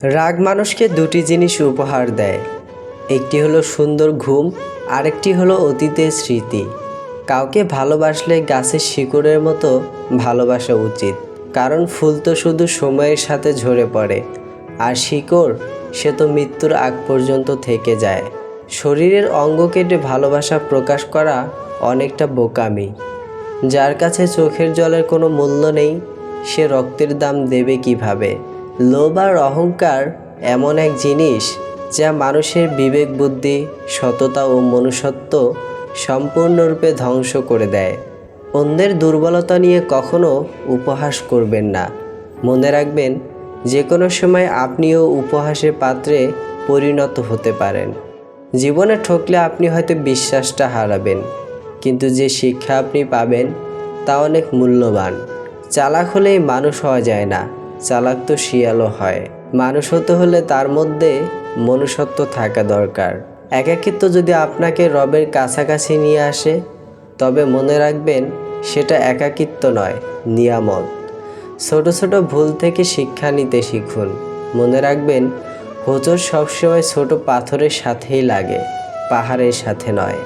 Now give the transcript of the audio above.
রাগ মানুষকে দুটি জিনিস উপহার দেয়। একটি হলো সুন্দর ঘুম, আরেকটি হলো অতীতের স্মৃতি। কাউকে ভালোবাসলে গাছের শিকড়ের মতো ভালোবাসা উচিত। কারণ ফুল তো শুধু সময়ের সাথে ঝরে পড়ে, আর শিকড়, সে তো মৃত্যুর আগ পর্যন্ত থেকে যায়। শরীরের অঙ্গ কেটে ভালোবাসা প্রকাশ করা অনেকটা বোকামি। যার কাছে চোখের জলের কোনো মূল্য নেই, সে রক্তের দাম দেবে কীভাবে? লোভ আর অহংকার এমন এক জিনিস যা মানুষের বিবেক, বুদ্ধি, সততা ও মনুষ্যত্ব সম্পূর্ণরূপে ধ্বংস করে দেয়। অন্যের দুর্বলতা নিয়ে কখনো উপহাস করবেন না। মনে রাখবেন যে কোনো সময় আপনিও উপহাসের পাত্রে পরিণত হতে পারেন। জীবনে ঠকলে আপনি হয়তো বিশ্বাসটা হারাবেন, কিন্তু যে শিক্ষা আপনি পাবেন তা অনেক মূল্যবান। চালাক হলেই মানুষ হওয়া যায় না। চালাক তো শিয়ালও হয়। মানুষ হতে হলে তার মধ্যে মনুষ্যত্ব থাকা দরকার। একাকিত্ব যদি আপনাকে রবের কাছাকাছি নিয়ে আসে, তবে মনে রাখবেন সেটা একাকিত্ব নয়, নিয়ামত। ছোট ছোট ভুল থেকে শিক্ষা নিতে শিখুন। মনে রাখবেন, হোঁচট সবসময় ছোট পাথরের সাথেই লাগে, পাহাড়ের সাথে নয়।